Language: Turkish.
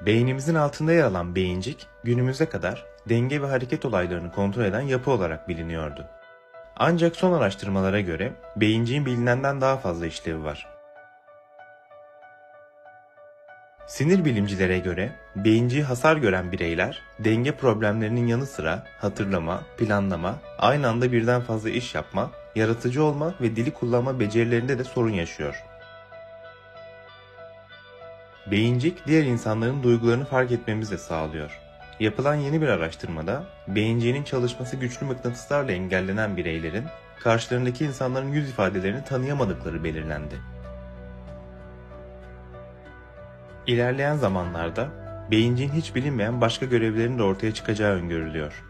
Beynimizin altında yer alan beyincik günümüze kadar denge ve hareket olaylarını kontrol eden yapı olarak biliniyordu. Ancak son araştırmalara göre beyinciğin bilinenden daha fazla işlevi var. Sinir bilimcilere göre beyinciği hasar gören bireyler denge problemlerinin yanı sıra hatırlama, planlama, aynı anda birden fazla iş yapma, yaratıcı olma ve dili kullanma becerilerinde de sorun yaşıyor. Beyincik diğer insanların duygularını fark etmemizi de sağlıyor. Yapılan yeni bir araştırmada beyinciğinin çalışması güçlü mıknatıslarla engellenen bireylerin karşılarındaki insanların yüz ifadelerini tanıyamadıkları belirlendi. İlerleyen zamanlarda beyinciğin hiç bilinmeyen başka görevlerin de ortaya çıkacağı öngörülüyor.